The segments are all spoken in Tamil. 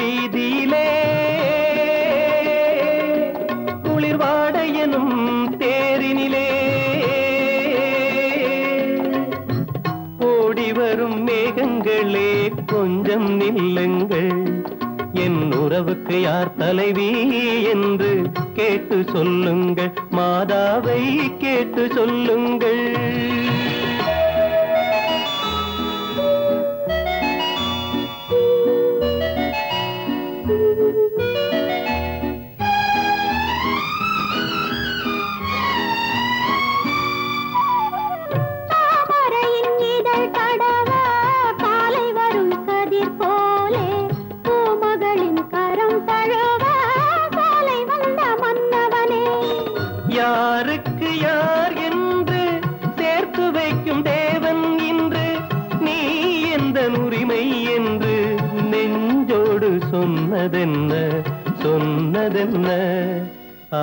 வீதியிலே. குளிர்வாடையனும் தேரினிலே. ஓடி வரும் மேகங்களே கொஞ்சம் நில்லுங்கள். என் உறவுக்கு யார் தலைவி என்று கேட்டு சொல்லுங்கள். மாதாவை கேட்டு சொல்லுங்கள். വന്നതെന്ന് ആ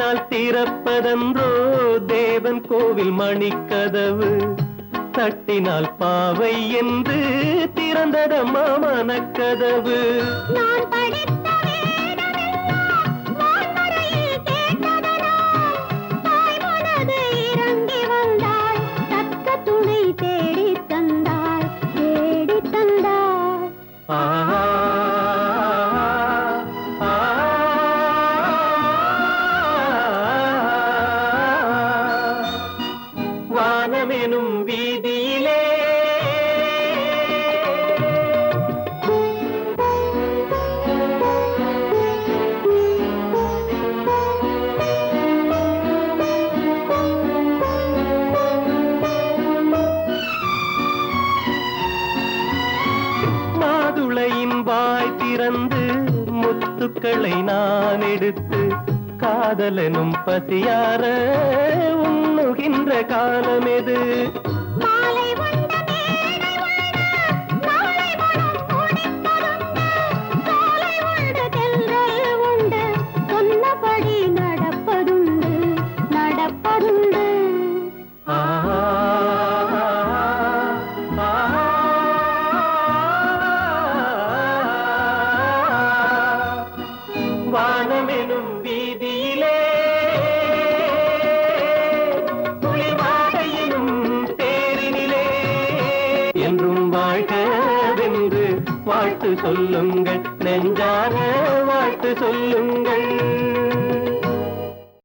தட்டினால் திறப்பதன்றோ தேவன் கோவில் மணிக்கதவு தட்டினால் பாவை என்று திறந்ததம்மா மனக்கதவு. நான் படித்த மாதுளையின் வாய் திறந்து முத்துக்களை நான் எடுத்து காதலனும் பசியார உண்ணுகின்ற காலம் எது வாழ்கவென்று வாழ்த்து சொல்லுங்கள். நெஞ்சார வாழ்த்து சொல்லுங்கள்.